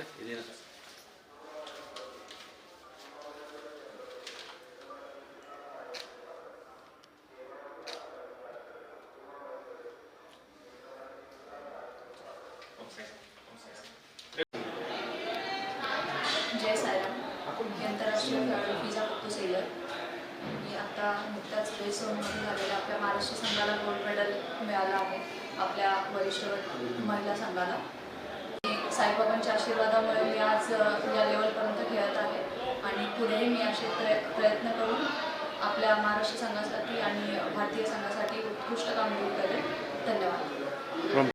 हे दे जय सायराम मी आंतरराष्ट्रीय खेळाडू पिझा फक्त सेलर मी आता नुकताच बेसोनमध्ये झालेल्या आपल्या महाराष्ट्र संघाला गोल्ड मेडल मिळालं आहे आपल्या वरिष्ठ महिला संघाला साईबाबांच्या आशीर्वादामुळे मी आज या लेवलपर्यंत खेळत आहे. आणि पुढेही मी असे प्रय प्रयत्न करून आपल्या महाराष्ट्र संघासाठी आणि भारतीय संघासाठी उत्कृष्ट कामगिरी करेन. धन्यवाद.